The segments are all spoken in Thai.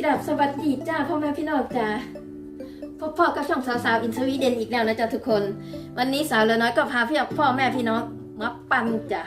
กราบสวัสดีจ้าพ่อแม่พี่น้องจ้าพบพ่อกับช่องสาวๆอินสวีเดนอีกแล้วนะจ๊ะทุกคน วันนี้สาวเลือน้อยก็พาพี่พ่อแม่พี่น้องมาปั่นจ้ะ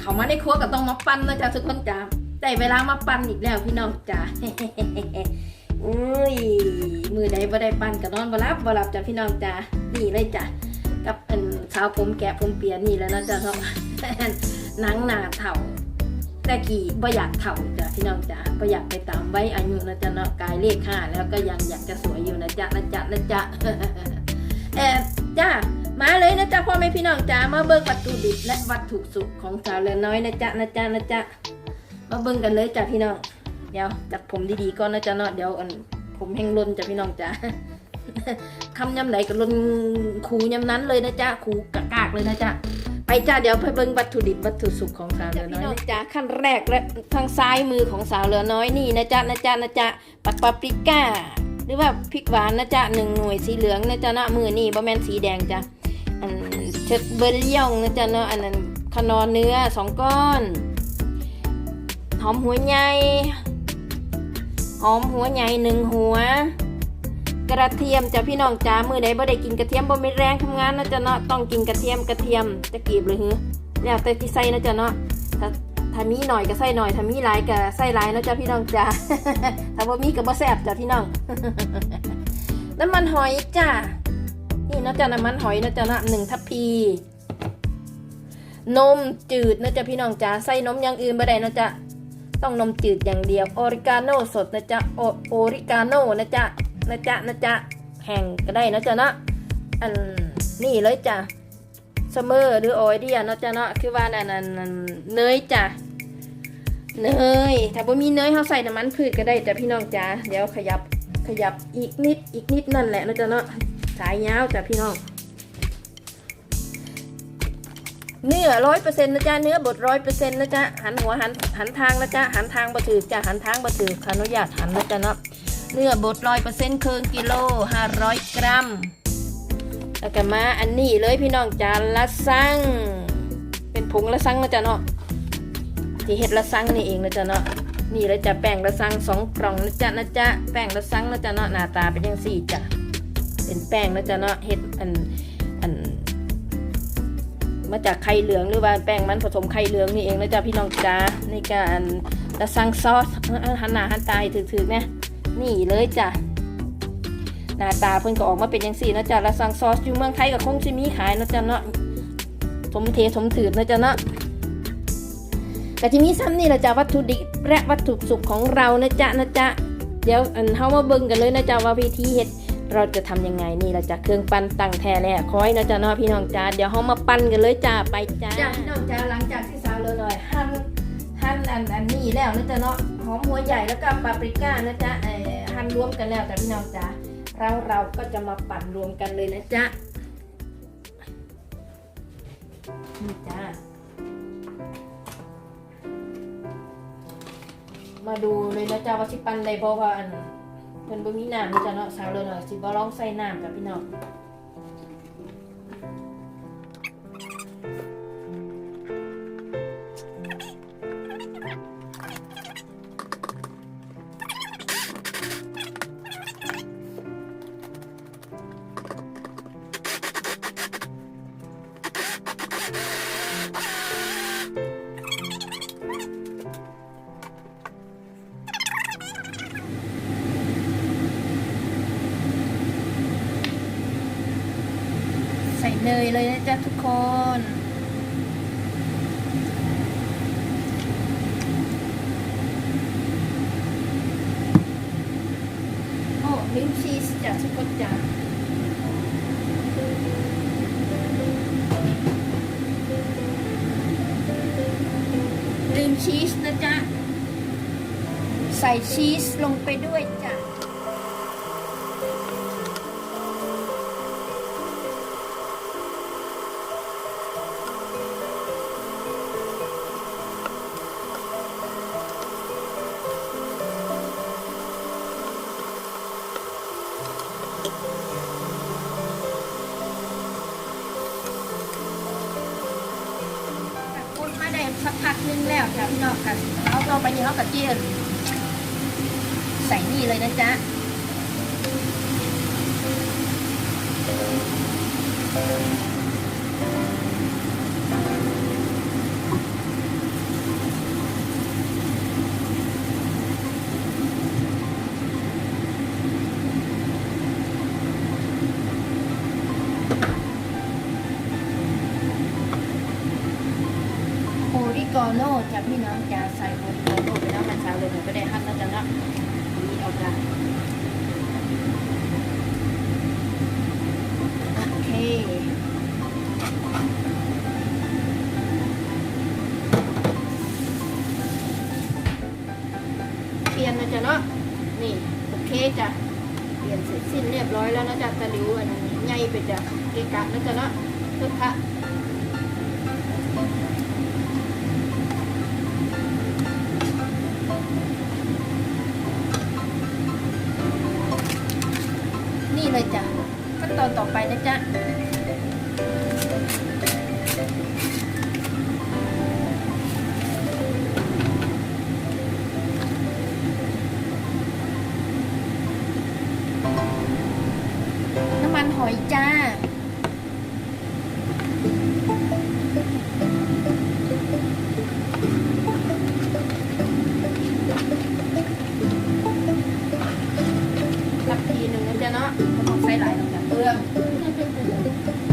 เขามาในครัวก็ต้องมาปั่นนะจ๊ะทุกคนจ้าได้เวลามาปั่นอีกแล้วพี่น้องจ้าอุ้ยมือใดบ่ได้ปั่นก็นอนบ่รับบ่หลับจ้ะพี่น้องจ้านี่เลยจ้ะกับอันสาวผมแกะผมเปียนี่แล้วนะจ๊ะท้องหนังหนาเถ่า แต่กี่บ่อยากเถ่าจ้ะพี่น้องจ้ะบ่อยากไปตามไว้อายุนะจ๊ะเนาะกายเลขห้าแล้วก็ยังอยากจะสวยอยู่นะจ๊ะนะจ๊ะนะจ๊ะเออจ้ามาเลยนะจ๊ะพ่อแม่พี่น้องจ้ามาเบิ่งวัตถุดิบและวัตถุสุขของสาวเหลือน้อยนะจ๊ะนะจ๊ะนะจ๊ะมาเบิ่งกันเลยจ้ะพี่น้องเดี๋ยวจัดผมดีๆก่อนนะจ๊ะเนาะเดี๋ยวอันผมแห้งล้นจ้ะพี่น้องจ้ะคำยำไหนก็ล้นคูยำนั้นเลยนะจ๊ะคูกะกากเลยนะจ๊ะ ไปจ้าเดี๋ยวไปเบิ่งวัตถุดิบวัตถุสุขของสาวเหลือน้อยนะจ้าขั้นแรกและทางซ้ายมือของสาวเหลือน้อยนี่นะจ๊ะนะจ๊ะนะจ๊ะปักปาปริก้า หรือว่าพริกหวานนะจ๊ะหนึ่งหน่วยสีเหลืองนะจ๊ะนะมือนี่บะแมนสีแดงจ้ะอันเชดเบอร์เลี่ยงนะจ๊ะเนาะอันนั้นขนอนเนื้อสองก้อนหอมหัวใหญ่หอมหัวใหญ่หนึ่งหัว กระเทียมจ้ะพี่น้องจ้ามือใดบ่ได้กินกระเทียมบ่มีแรงทำงานนะจ๊ะเนาะต้องกินกระเทียมกระเทียมจะกีบหรือหือแล้วแต่ที่ใส่นะจ๊ะเนาะถ้าถ้ามีหน่อยก็ใส่หน่อยถ้ามีหลายก็ใส่หลายนะจ๊ะพี่น้องจ้าถ้าบ่มีก็บ่แซ่บจ้ะพี่น้องน้ำมันหอยจ้านี่นะจ๊ะน้ำมันหอยนะจ๊ะนะหนึ่งทัพพีนมจืดนะจ๊ะพี่น้องจ้าใส่นมอย่างอื่นบ่ได้นะจ๊ะต้องนมจืดอย่างเดียวออริกาโนสดนะจ๊ะอโอริกาโนนะจ๊ะ นะจ๊ะนะจ๊ะแห้งก็ได้นะจ๊ะนาะอันนี่เลยจ้ะเสมอหรือออยเดียนะจ๊ะเนาะคือว่านั่นนั่นนั่นเนยจ้ะเนยถ้าบ่มีเนยเขาใส่น้ำมันพืชก็ได้จ้ะพี่น้องจ้าเดี๋ยวขยับขยับอีกนิดอีกนิดนั่นแหละนะจ๊ะเนาะสายยาวจ้ะพี่น้องเนื้อร้อยเปอร์เซ็นต์นะจ๊ะเนื้อบดร้อยเปอร์เซ็นต์นะจ๊ะหันหัวหันหันทางนะจ๊ะหันทางบะถือจ้ะหันทางบะถือขออนุญาตหันนะจ๊ะเนาะ เนื้อบดร้อยเปอร์เซ็นต์ครึ่งกิโลห้าร้อยกรัม แล้วก็มาอันนี้เลยพี่น้องจ้าละซังเป็นผงละซังนะจ๊ะเนาะที่เห็ดละซังนี่เองนะจ๊ะเนาะนี่เลยจะแป้งละซังสองกล่องนะจ๊ะนะจ๊ะแป้งละซังนะจ๊ะเนาะหน้าตาเป็นยังสี่จ้ะเป็นแป้งนะจ๊ะเนาะเห็ดอันอันมาจากไข่เหลืองหรือว่าแป้งมันผสมไข่เหลืองนี่เองนะจ๊ะพี่น้องจ้าในการละซังซอสเอ้อหันหน้าหันตาให้ถือๆนะ นี่เลยจ้ะหน้าตาเพิ่นก็ออกมาเป็นยังสี่นะจ๊ะละซังซอสอยู่เมืองไทยก็คงจะมีขายนะจ๊ะเนาะสมเทสมถือนะจ๊ะเนาะแต่ที่มีซ้ำนี่ละจ้ะวัตถุดิบและวัตถุสุกของเรานะจ๊ะนะจ๊ะเดี๋ยวอันเฮามาเบิ่งกันเลยนะจ๊ะว่าวิธีเฮ็ดเราจะทำยังไงนี่ละจ้ะเครื่องปั้นตั้งแท้แล้วคอยนะจ๊ะเนาะพี่น้องจ้าเดี๋ยวเฮามาปั้นกันเลยจ้าไปจ้าจ้าพี่น้องจ้าหลังจากที่สาวเลยหน่ อยหั่นหั่นอันอันนี้แล้วนะจ๊ะเนาะหอมหัวใหญ่แล้วก็ปาปริก้านะจ๊ะเอ่อหั่นรวมกันแล้วจ้ะพี่น้องจ้าเราเราก็จะมาปั่นรวมกันเลยนะจ๊ะนี่จ้ามาดูเลยนะจ๊ะว่าสิปันได้บ่ว่าอันเพิ่นบ่มีน้ำนี่จ้ะเนาะสาวเลยเนาะสิบ่ลองใส่น้ำกับพี่น้อง เนยเลยนะจ๊ะทุกคน โอ้ลิมชีสจ้ะทุกคนจ้ะลิมชีสนะจ๊ะ ใส่ชีสลงไปด้วยจ้ะ สักพักนึงแล้วค่ะพี่น้องกันเอาต่ไปนี่เขากับเจียนใส่นี่เลยนะจ๊ะ โล่จะพี่น้องจะใส่บนโลโลไปแล้วมันซาเลยก็ได้ฮัทแล้วจะเนาะมีเอาละโอเคเปลี่ยนนะจ๊ะเนาะนี่โอเคจ้ะเปลี่ยนเสร็จสิ้นเรียบร้อยแล้วนะจ๊ะตะลิวอันนี้ใหญ่ไปจ้ะเกะกะนะจ๊ะเนาะเพื่อพะ ขั้นตอนต่อไปนะจ๊ะน้ำมันหอยจ้า เดี๋ยวเนาะมัไต้องใส่หลายเนาะเปลือง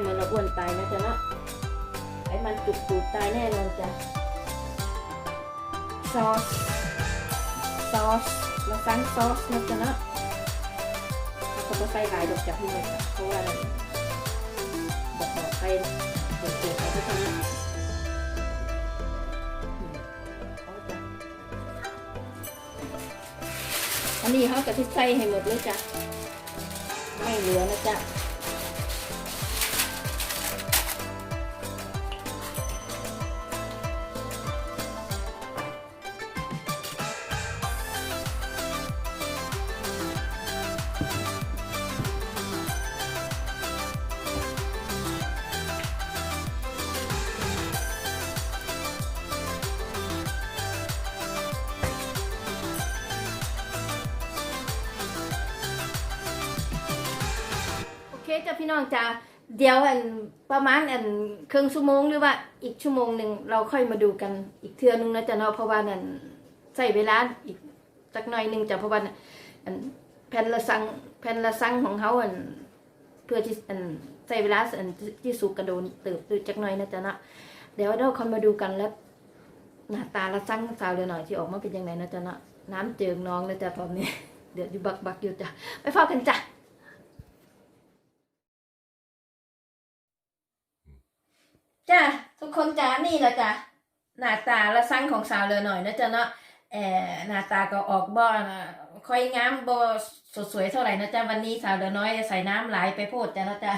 เหมันละอ้วนตายนะจ๊ะเนาะไอ้มันจุกจุดตายแน่นอนจ้ะซอสซอสเราสั่งซอสนะจ๊ะเนาะเขาก็ใส่หลายดอกจากพี่นี่เพราะว่าอะไรดอกดอกไปดอกเกลือไปที่ตรงนี้อันนี้เขาจะใส่ให้หมดเลยจ้ะไม่เหลือนะจ๊ะ จ้ะพี่น้องจ้ะเดี๋ยวอันประมาณอันครึ่งชั่วโมงหรือว่าอีกชั่วโมงหนึ่งเราค่อยมาดูกันอีกเทือนึงนะจ๊ะเนาะเพราะว่านั่นใส่เวลาอีกจักหน่อยหนึ่งจ้ะเพราะว่าอันแผ่นละสังแผ่นละสังของเขาอันเพื่อที่อันใส่เวลาอันที่สุกกระโดนเติบโตจักหน่อยนะจ๊ะเนาะเดี๋ยวเราค่อยมาดูกันแล้วหน้าตาละสังสาวเรือหน่อยที่ออกมาเป็นยังไงนะจ๊ะเนาะน้ำเจิงน้องนะจ๊ะตอนนี้เดี๋ยวอยู่บักบักอยู่จ้ะไปฟังกันจ้ะ จ้าทุกคนจ้านี่แหละจ้าหน้าตาละสั้นของสาวเลยหน่อยนะจ๊ะเนาะเออหน้าตาก็ออกบ่นะค่อยงามบ่สดสวยเท่าไหร่นะจ๊ะวันนี้สาวเดือน้อยใส่น้ำหลายไปโพดจ้ะนะจ๊ะ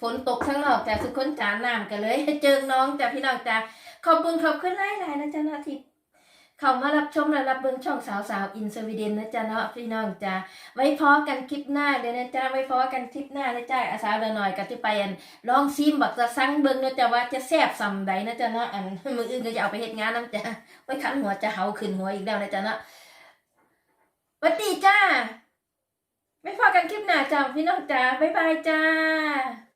ฝนตกข้งนอกจ้ะทุกคนจ้าน้ำกันเลย เจอน้องจ้ะพี่น้องจ้ะขอบคุณขอบคุณหลายหลายๆนะจ๊ะเนาะที่ เข้ามารับชมและรับเบิ่งช่องสาวสาวอินสวีเดนนะจ๊ะเนาะพี่น้องจ้ะไว้พอกันคลิปหน้าเดี๋ยวนะจ๊ะไว้พอกันคลิปหน้านะจ๊ะอาสาวเดือน้อยก็จะไปอันลองซิมบักจะสั่งเบิ่งนะจ๊ะว่าจะแซ่บซำใดนะจ๊ะเนาะอันมืออื่นก็จะเอาไปเฮ็ดงานนํจ้ะไว้คันหัวจะเฮาขึ้นหัวอีกแล้วนะจ๊ะเนาะหวัดดีจ้าไม่พอกันคลิปหน้าจ้าพี่น้องจ้าบ๊ายบายจ้า